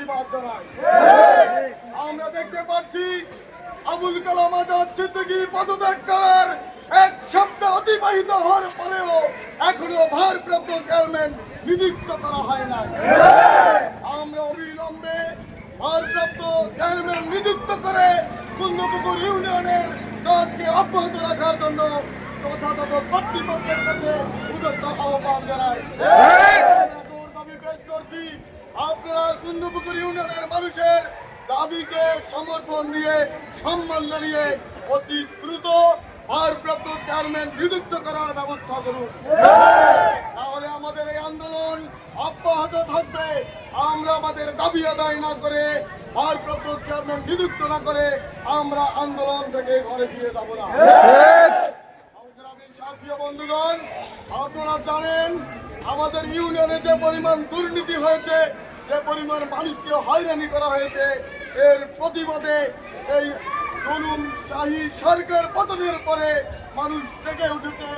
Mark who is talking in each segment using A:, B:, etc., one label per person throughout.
A: প্রতিবাদ জানাই। আমরা দেখতে পাচ্ছি আবুল কালাম আজাদ সিদ্দিকী পদত্যাগ করার এক সপ্তাহ অতিবাহিত হওয়ার পরেও এখনও ভারপ্রাপ্ত চেয়ারম্যান নিযুক্ত করা হয় না আমরা অবিলম্বে ভারপ্রাপ্ত চেয়ারম্যান নিযুক্ত করে কুন্দপুকুর ইউনিয়নের কাজকে অব্যাহত রাখার জন্য যথাযথ কর্তৃপক্ষের কাছে উদত্ত আহ্বান জানাই। দাবি পেশ করছি। আপনারা কুন্দপুকুর ইউনিয়নের মানুষের দাবিকে সমর্থন দিয়ে সম্মান জানিয়ে অতি দ্রুত ভারপ্রাপ্ত চেয়ারম্যান নিযুক্ত করার ব্যবস্থা করুন। তাহলে আমাদের এই আন্দোলন অব্যাহত থাকবে। আমরা আমাদের দাবি আদায় না করে, ভারপ্রাপ্ত চেয়ারম্যান নিযুক্ত না করে আমরা আন্দোলন থেকে ঘরে ফিরে যাব না। বন্ধুগণ, আপনারা জানেন, আমাদের ইউনিয়নে যে পরিমাণ দুর্নীতি হয়েছে পরিমাণ মানুষকে হয়রানি করা হয়েছে। এর প্রতিবাদে এই তরুণ শাহী সরকার পতনের পরে মানুষ জেগে উঠেছে।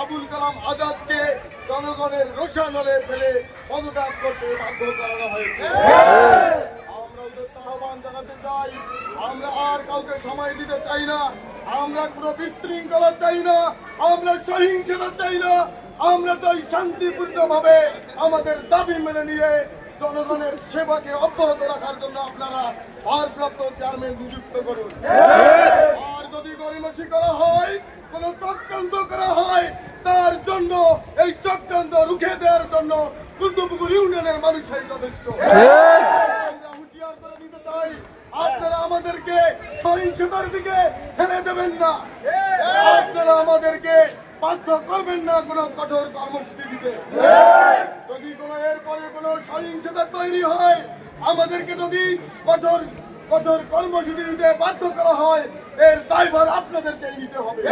A: আবুল কালাম আজাদকে জনগণের রোষানলে ফেলে পদত্যাগ করতে বাধ্য করানো হয়েছে। আমরা আহ্বান জানাতে চাই। আমরা আর কাউকে সময় দিতে চাই না। আমরা কোনো বিশৃঙ্খলা চাই না। আমরা সহিংসতা চাই না। আমরা চাই শান্তিপূর্ণ ভাবে আমাদের দাবি মেনে নিয়ে জনগণের সেবাকে অব্যাহত রাখার জন্য আপনারা ভারপ্রাপ্ত চেয়ারম্যান নিযুক্ত করুন। আর যদি গরিমসি করা হয়, কোন চক্রান্ত করা হয়, তার জন্য, এই চক্রান্ত রুখে দেওয়ার জন্য কুন্দপুকুর ইউনিয়নের মানুষই যথেষ্ট। আপনারা আমাদেরকে সহিংসতার দিকে ঠেলে দেবেন না। আপনারা আমাদেরকে বাধ্য করবেন না কোনো কঠোর কর্মসূচি দিতে। আমাদেরকে যদি কঠোর কঠোর কর্মসূচি দিতে বাধ্য করা হয়, এর দায়ভার আপনাদেরকে নিতে হবে।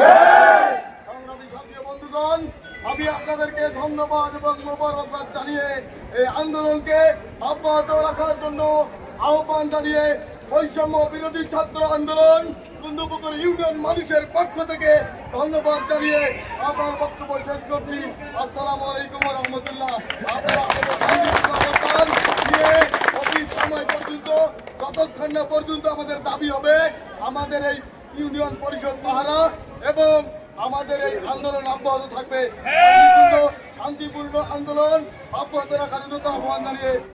A: বন্ধুগণ, আমি আপনাদেরকে ধন্যবাদ এবং মোবারকবাদ জানিয়ে এই আন্দোলনকে অব্যাহত রাখার জন্য আহ্বান জানিয়ে বৈষম্য বিরোধী ছাত্র আন্দোলন, কুন্দপুকুর ইউনিয়ন মানুষের পক্ষ থেকে ধন্যবাদ জানিয়ে আপনার বক্তব্য শেষ করছি। আসসালামু আলাইকুম রহমতুল্লাহ। আপনারা আপনাদের শান্তিপূর্ণ অবস্থান নিয়ে অফিস সময় পর্যন্ত যতক্ষণ না পর্যন্ত আমাদের দাবি হবে আমাদের এই ইউনিয়ন পরিষদ পাহারা এবং আমাদের এই আন্দোলন অব্যাহত থাকবে। শান্তিপূর্ণ শান্তিপূর্ণ আন্দোলন অব্যাহত রাখার জন্য আহ্বান জানিয়ে